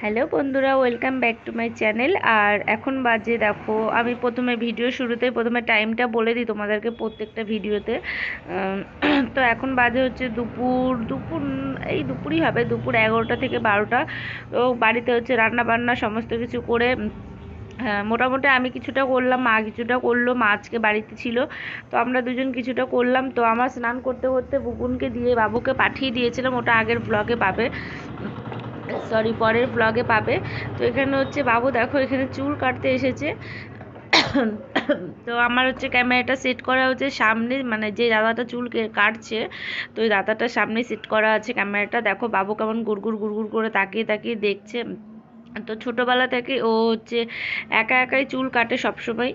Hello বন্ধুরা, welcome back to my channel. আর এখন বাজে, দেখো, আমি প্রথমে ভিডিও শুরুতে, প্রথমে টাইমটা বলে দিই তোমাদেরকে প্রত্যেকটা ভিডিওতে। তো এখন বাজে হচ্ছে দুপুর দুপুর, এই দুপুরই হবে, দুপুর এগারোটা থেকে বারোটা। তো বাড়িতে হচ্ছে রান্না বান্না সমস্ত কিছু করে মোটামুটি আমি কিছুটা করলাম, মা কিছুটা করল, মা আজকে বাড়িতে ছিল। তো আমরা দুজন কিছুটা করলাম। তো আমার স্নান করতে করতে বুকুনকে দিয়ে বাবুকে পাঠিয়ে দিয়েছিলাম। ওটা আগের ব্লগে পাবে। সরি পরের ব্লগে পাবে। তো এখানে হচ্ছে বাবু, দেখো এখানে চুল কাটতে এসেছে। তো আমার হচ্ছে ক্যামেরাটা সেট করা হচ্ছে সামনে মানে যে দাদাটা চুল কাটছে, তো ওই দাদাটার সামনে সেট করা আছে ক্যামেরাটা। দেখো বাবু কেমন গুড়গুড় গুড়গুড় করে তাকিয়ে তাকিয়ে দেখছে। তো ছোটোবেলা থেকে ও হচ্ছে একা একাই চুল কাটে সবসময়।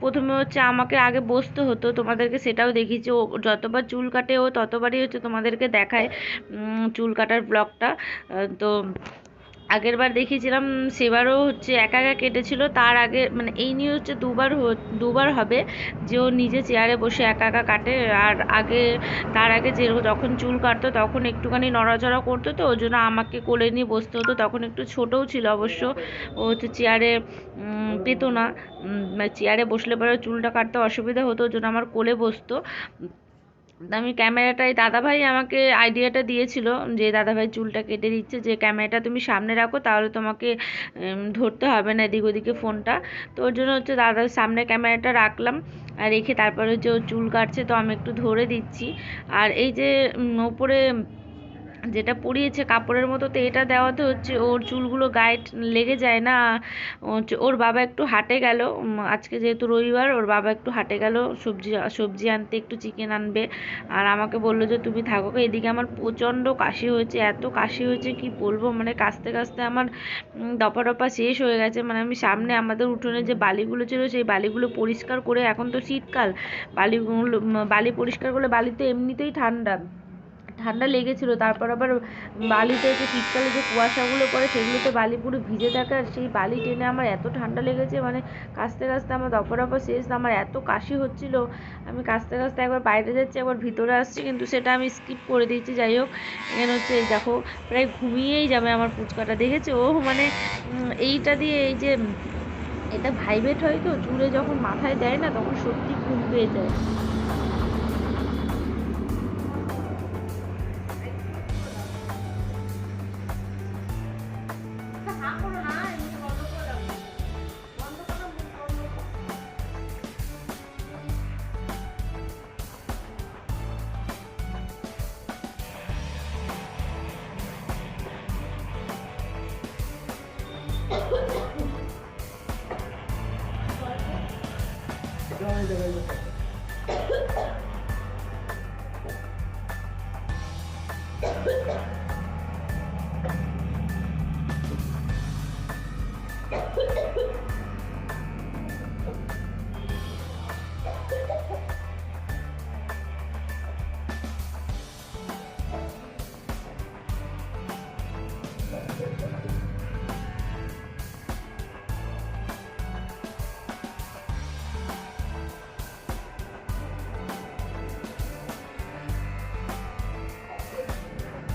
প্রথমে হচ্ছে আমাকে আগে বসতে হতো, তোমাদেরকে সেটাও দেখিয়েছি। ও যতবার চুল কাটে ও ততবারই হচ্ছে তোমাদেরকে দেখায় চুল কাটার ব্লগটা। তো আগের বার দেখিয়েছিলাম সেবারও হচ্ছে একা একা কেটেছিল। তার আগে মানে এই নিয়ে হচ্ছে দুবার দুবার হবে যে ও নিজে চেয়ারে বসে একা একা কাটে। আর আগে, তার আগে যে যখন চুল কাটতো তখন একটুখানি নড়াচড়া করতো তো, ওই জন্য আমাকে কোলে নিয়ে বসতে হতো। তখন একটু ছোটও ছিল অবশ্য। ও হচ্ছে চেয়ারে পেতো না। মানে চেয়ারে বসলে পরে চুলটা কাটতে অসুবিধা হতো, ওই জন্য আমার কোলে বসতো। আমি ক্যামেরাটাই দাদাভাই আমাকে আইডিয়াটা দিয়েছিল যে দাদাভাই চুলটা কেটে দিচ্ছে, যে ক্যামেরাটা তুমি সামনে রাখো তাহলে তোমাকে ধরতে হবে না এদিক ওদিকে ফোনটা। তো ওর জন্য হচ্ছে দাদার সামনে ক্যামেরাটা রাখলাম আর রেখে তারপরে হচ্ছে ও চুল কাটছে, তো আমি একটু ধরে দিচ্ছি। আর এই যে ওপরে যেটা পরিয়েছে কাপড়ের মতো তো এটা দেওয়াতে হচ্ছে ওর চুলগুলো গায়ে লেগে যায় না। ওর বাবা একটু হাটে গেল আজকে যেহেতু রবিবার, ওর বাবা একটু হাটে গেল, সবজি সবজি আনতে একটু চিকেন আনবে। আর আমাকে বলল যে, তুমি থাকো এদিকে আমার প্রচণ্ড কাশি হয়েছে, এত কাশি হয়েছে, কি বলব? মানে কাশতে কাশতে আমার দপা টপা শেষ হয়ে গেছে। মানে আমি সামনে আমাদের উঠোনে যে বালিগুলো ছিল, সেই বালিগুলো পরিষ্কার করে, এখন তো শীতকাল, বালিগুলো বালি পরিষ্কার করলে বালিতে এমনিতেই ঠান্ডা। ঠান্ডা লেগেছিল, তারপর আবার বালিতে যে শীতকালে যে কুয়াশাগুলো পড়ে সেগুলোতে বালি পুরো ভিজে থাকে, আর সেই বালি টেনে আমার এত ঠান্ডা লেগেছে মানে কাশতে কাশতে আমার দপরপা শেষ, আমার এত কাশি হচ্ছিল। আমি কাশতে কাশতে একবার বাইরে যাচ্ছি, একবার ভিতরে আসছি, কিন্তু সেটা আমি স্কিপ করে দিয়েছি, যাই হোক। এখানে হচ্ছে এই দেখো, প্রায় ঘুমিয়েই যাবে আমার পুচকাটা দেখেছ? ও মানে এইটা দিয়ে এই যে, এটা ভাইব্রেট হয় তো, চুলে যখন মাথায় দেয় না, তখন সত্যি ঘুম পেয়ে যায়। Johnny de Bello.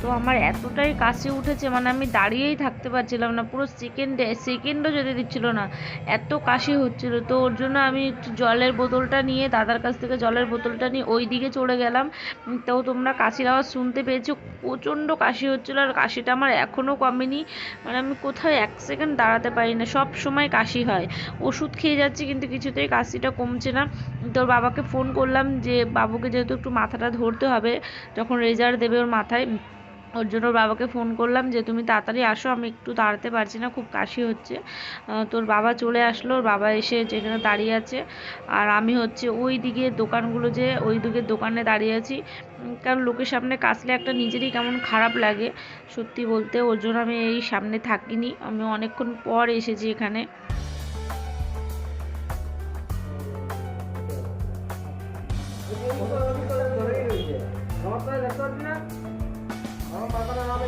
তো আমার এতটাই কাশি উঠেছে মানে আমি দাঁড়িয়েই থাকতে পারছিলাম না, পুরো সেকেন্ডে সেকেন্ডও যেতে দিচ্ছিল না, এত কাশি হচ্ছিল। তো ওর জন্য আমি একটু জলের বোতলটা নিয়ে, দাদার কাছ থেকে জলের বোতলটা নিয়ে ওই দিকে চলে গেলাম। তো তোমরা কাশির আওয়াজ শুনতে পেয়েছ, প্রচণ্ড কাশি হচ্ছিল আর কাশিটা আমার এখনও কমেনি। মানে আমি কোথাও এক সেকেন্ড দাঁড়াতে পারি না, সব সময় কাশি হয়। ওষুধ খেয়ে যাচ্ছি কিন্তু কিছুতেই কাশিটা কমছে না। তোর বাবাকে ফোন করলাম যে, বাবুকে যেহেতু একটু মাথাটা ধরতে হবে, যখন রেজাল্ট দেবে ওর মাথায় ওর জন্য বাবাকে ফোন করলাম যে, তুমি তাড়াতাড়ি আসো, আমি একটু দাঁড়াতে পারছি না, খুব কাশি হচ্ছে। তোর বাবা চলে আসলো বাবা এসে যেখানে দাঁড়িয়ে আছে। আর আমি হচ্ছে ওই দিকে দোকানগুলো যে, ওই দিকের দোকানে দাঁড়িয়ে আছি। কারণ লোকের সামনে কাশলে একটা নিজেরই কেমন খারাপ লাগে। সত্যি বলতে ওর জন্য আমি এই সামনে থাকিনি। আমি অনেকক্ষণ পর এসেছি এখানে। দেখতে পাচ্ছি না আমার মাথাটা নামে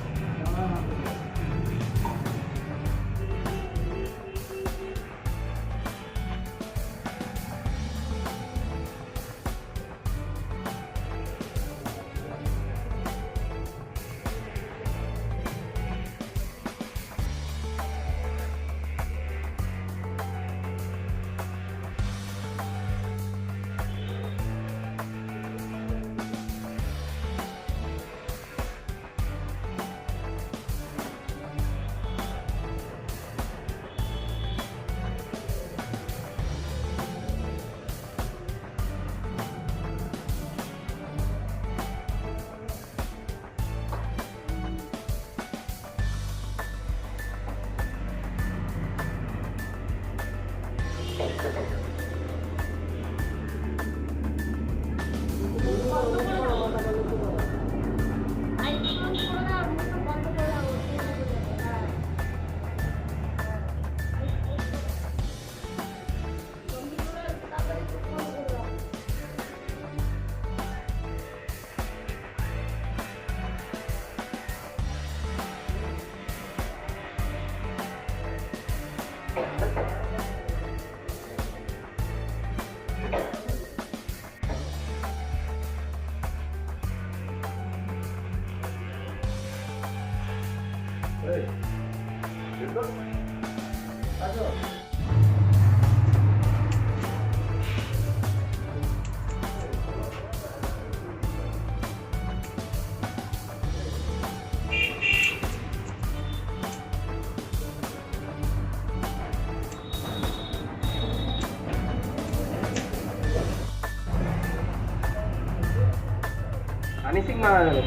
কানিসিং মারা গেল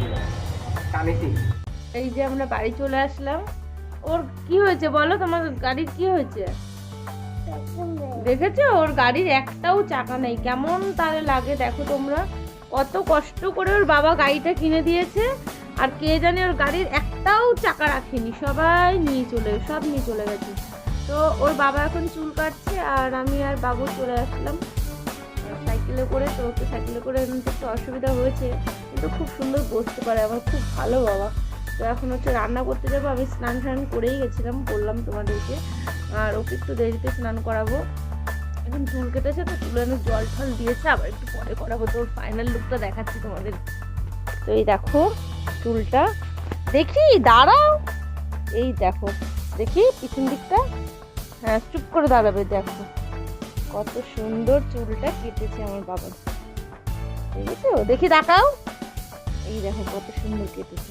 কানিসিং। এই যে আমরা বাড়ি চলে আসলাম। ওর কি হয়েছে বলো? তোমার গাড়ির কি হয়েছে? দেখেছ? ওর গাড়ির একটাও চাকা নেই। কেমন তাহলে লাগে দেখো তোমরা। কত কষ্ট করে ওর বাবা গাড়িটা কিনে দিয়েছে। আর কে জানে ওর গাড়ির একটাও চাকা রাখেনি। সবাই নিয়ে চলে, সব নিয়ে চলে গেছে। তো ওর বাবা এখন চুল কাটছে আর আমি আর বাবু চলে আসলাম। সাইকেলে করে, তো সাইকেলে করে এমনিতে একটু অসুবিধা হয়েছে। কিন্তু খুব সুন্দর বসতে পারে আমার। খুব ভালো বাবা। তো এখন হচ্ছে রান্না করতে যাব। আমি স্নান টান করেই গেছিলাম, বললাম তোমাদেরকে। আর ওকে একটু দেরিতে স্নান করাবো। এখন চুল কেটেছে তো, চুলে অনেক জল টল দিয়েছে, আবার একটু পরে করাবো। তো ফাইনাল লুকটা দেখাচ্ছি তোমাদের। তো এই দেখো চুলটা। দেখি, দাঁড়াও। এই দেখো, দেখি পিছন দিকটা। হ্যাঁ চুপ করে দাঁড়াবে, দেখো। কত সুন্দর চুলটা কেটেছে আমার বাবা। দেখি দেখাও। এই দেখো, কত সুন্দর কেটেছে।